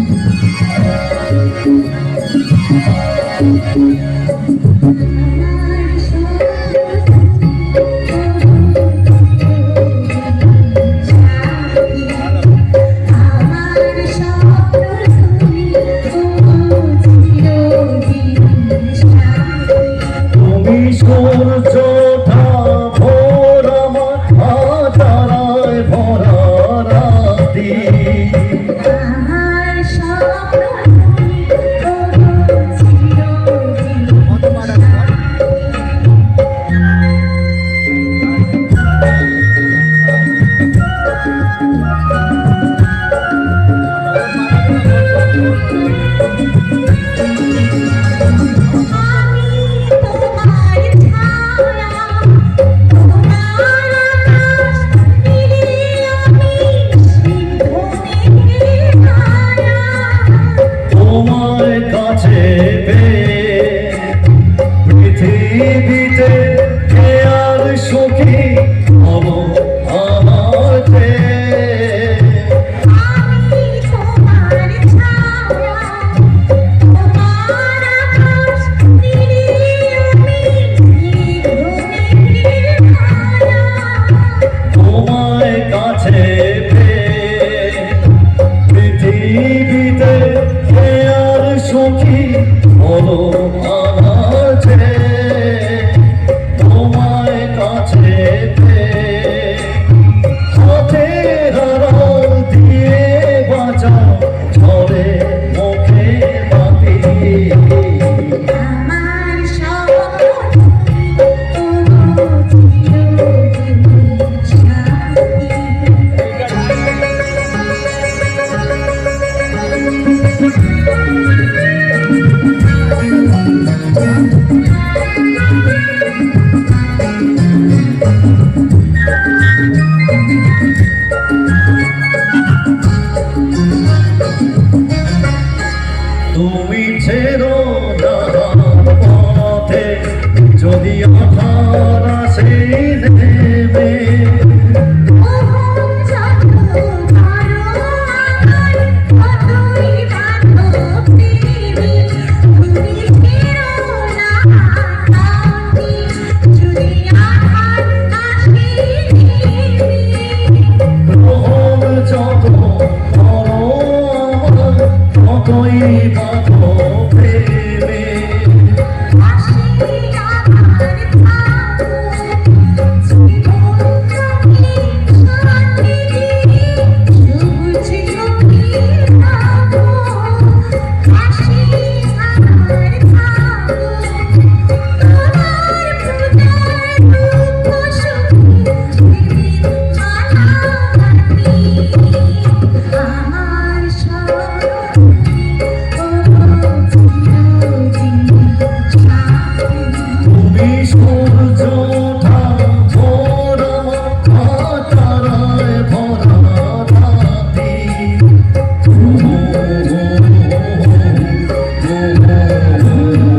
তুমি পৃথিবীতে কে আর সুখী? তুমি ছেড়ো না। কতই বাধা। Thank you.